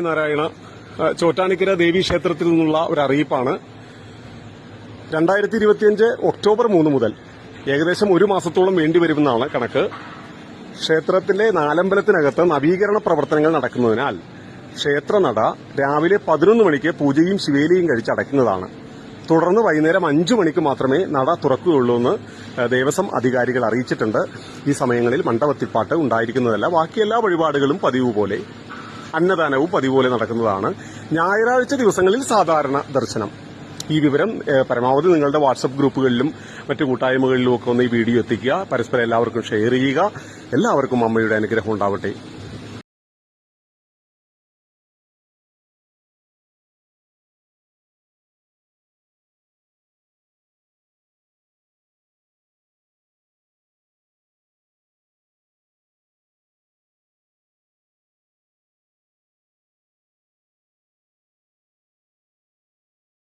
നാരായണ ചോറ്റാനിക്കര ദേവി ക്ഷേത്രത്തിൽ നിന്നുള്ള ഒരു അറിയിപ്പാണ് രണ്ടായിരത്തി ഇരുപത്തിയഞ്ച് ഒക്ടോബർ മൂന്ന് മുതൽ ഏകദേശം ഒരു മാസത്തോളം വേണ്ടിവരുമെന്നാണ് കണക്ക്. ക്ഷേത്രത്തിലെ നാലമ്പലത്തിനകത്ത് നവീകരണ പ്രവർത്തനങ്ങൾ നടക്കുന്നതിനാൽ ക്ഷേത്രനട രാവിലെ പതിനൊന്ന് മണിക്ക് പൂജയും ശിവേലിയും കഴിച്ച് അടയ്ക്കുന്നതാണ്. തുടർന്ന് വൈകുന്നേരം അഞ്ചു മണിക്ക് മാത്രമേ നട തുറക്കുകയുള്ളൂ എന്ന് ദേവസ്വം അധികാരികൾ അറിയിച്ചിട്ടുണ്ട്. ഈ സമയങ്ങളിൽ മണ്ഡപത്തിപ്പാട്ട് ഉണ്ടായിരിക്കുന്നതല്ല. ബാക്കി എല്ലാ വഴിപാടുകളും പതിവ് പോലെ അന്നദാനവും പതിപോലെ നടക്കുന്നതാണ്. ഞായറാഴ്ച ദിവസങ്ങളിൽ സാധാരണ ദർശനം. ഈ വിവരം പരമാവധി നിങ്ങളുടെ വാട്സപ്പ് ഗ്രൂപ്പുകളിലും മറ്റു കൂട്ടായ്മകളിലും ഒക്കെ ഒന്ന് ഈ വീഡിയോ എത്തിക്കുക. പരസ്പരം എല്ലാവർക്കും ഷെയർ ചെയ്യുക. എല്ലാവർക്കും അമ്മയുടെ അനുഗ്രഹം ഉണ്ടാവട്ടെ.